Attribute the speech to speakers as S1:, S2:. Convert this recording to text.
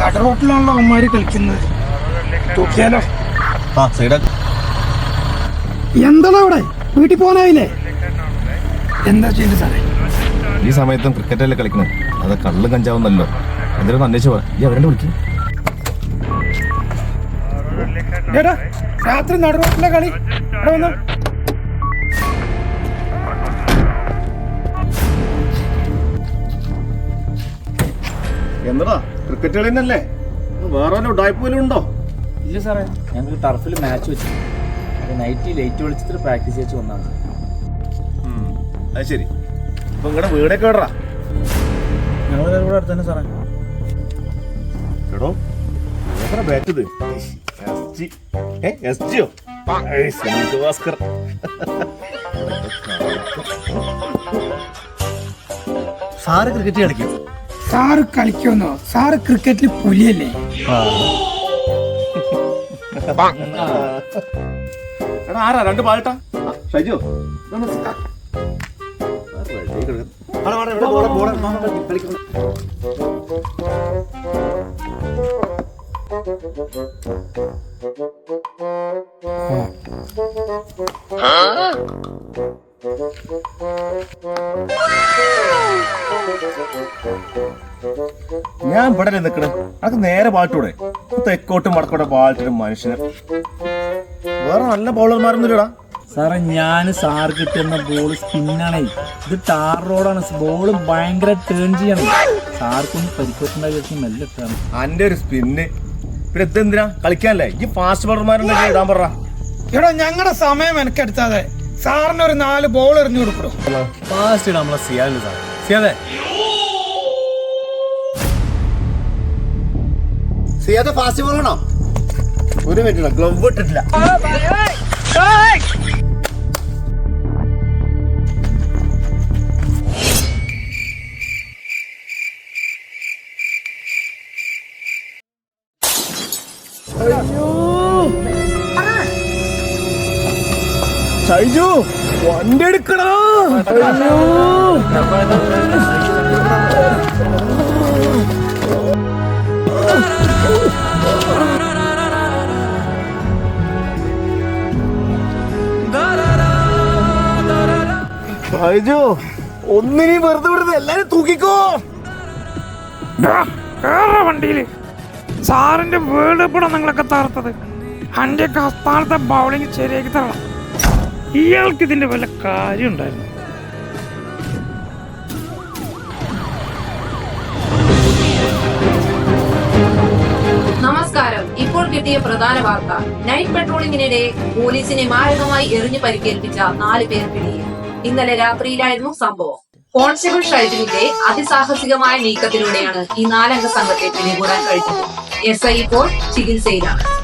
S1: നട റോട്ടിലാണല്ലോ അവന്മാര് കളിക്കുന്നത്. തൂക്കിയാലോ?
S2: ആ സൈഡാ
S1: എന്താണോ അവിടെ? വീട്ടിൽ പോകാനായില്ലേ? എന്താ ചെയ്യേണ്ടത് സാറേ?
S2: ഈ സമയത്തും ക്രിക്കറ്റല്ലേ കളിക്കണേ? അത് കള്ളും കഞ്ചാവുന്നല്ലോ. എന്തിനൊന്ന് അന്വേഷിച്ചു പോവാ ഈ അവരെ വിളിക്കും.
S1: എടാ രാത്രി നട റോട്ടിലെ കളി. ഇവിടെ വന്നോ.
S2: എന്താ ക്രിക്കറ്റ് കളി തന്നെയല്ലേ വേറെ വല്ല ഉടായ്പ പോലും ഉണ്ടോ?
S3: ഇല്ല സാറേ ഞങ്ങൾ ടർഫിൽ മാച്ച് വെച്ചു. അത് നൈറ്റ് ലൈറ്റ് വെളിച്ചത്തിൽ പ്രാക്ടീസ് ചെയ്ത് വന്നാണ്.
S2: അത് ശരി. അപ്പൊ നിങ്ങളുടെ വീടൊക്കെ എവിടാ?
S3: ഞങ്ങൾ ഇവിടെ അടുത്ത് തന്നെ സാറേ.
S2: എടോ എത്ര ബാറ്റ് ഇത്? എസ് ജി ഏ എസ് ജിയോ ഭാസ്കർ സാറ് ക്രിക്കറ്റ് കളിക്കും.
S1: സാറ് കളിക്കുമെന്നോ? സാറ് ക്രിക്കറ്റിൽ പുലിയല്ലേ?
S2: എടാ ആരാ? രണ്ട് പാലട്ടാ ഷൈജോ. ഞാൻ ഇവിടെ നിൽക്കണം അത് നേരെ പാട്ടൂടെ തെക്കോട്ടും വടക്കോട്ടെ പാട്ടിട്ട് മനുഷ്യന്. വേറെ നല്ല ബൗളർമാരൊന്നുമില്ലടാ
S3: സാറേ ഞാൻ സാർ കിട്ടുന്ന ബോൾ സ്പിന്നാണേ ഇത് ടാർ റോഡാണ് ബോൾ ഭയങ്കര ടേൺ ചെയ്യണം. സാർക്കൊന്ന് പരിപ്പറ്റുണ്ടാക്കി മെല്ലെ ഇട്ടാണ്
S2: അന്റെ ഒരു സ്പിന്ന് പിന്നെ ഇതെന്തിനാ? കളിക്കാനല്ലേ? ഈ ഫാസ്റ്റ് ബോളർമാരുണ്ടെങ്കിൽ ഇടാൻ പറ.
S1: എടാ ഞങ്ങളുടെ സമയം എനിക്കെടുത്താതെ സാറിന് ഒരു നാല് ബോൾ എറിഞ്ഞു കൊടുക്കണോ
S3: ഫാസ്റ്റ് നമ്മളെ സിയാലുണ്ട് സാർ. സിയാദേ
S2: സിയാദ ഫാസ്റ്റ് ബോളാണോ ഒരു മിനിറ്റ് ഗ്ലവ് ഇട്ടിട്ടില്ല. ഷൈജു വണ്ടി എടുക്കടാ. ഷൈജു. ഒന്നിനെയും വെറുതെ വിടുന്നത് എല്ലാരും തൂക്കിക്കോ.
S1: വണ്ടിയിൽ. സാറിന്റെ വേൾഡ് കപ്പാണ് നിങ്ങളൊക്കെ തകർത്തത്? അന്റെ കസ്ഥാനത്തെ ബൗളിംഗ് ശരിയാക്കി തരണം. ഇയാൾക്ക് ഇതിന്റെ വല്ല കാര്യം ഉണ്ടായിരുന്നു?
S4: നമസ്കാരം. ഇപ്പോൾ കിട്ടിയ പ്രധാന വാർത്ത. നൈറ്റ് പെട്രോളിംഗിനിടെ പോലീസിനെ മാരകമായി എറിഞ്ഞു പരിക്കേൽപ്പിച്ച നാല് പേർ പിടിയിൽ. ഇന്നലെ രാത്രിയിലായിരുന്നു സംഭവം. കോൺസ്റ്റബിൾ ഷൈജുവിന്റെ അതിസാഹസികമായ നീക്കത്തിലൂടെയാണ് ഈ നാലംഗ സംഘത്തെ പിടികൂടാൻ കഴിഞ്ഞത്. എസ് ഐ ഇപ്പോൾ ചികിത്സയിലാണ്.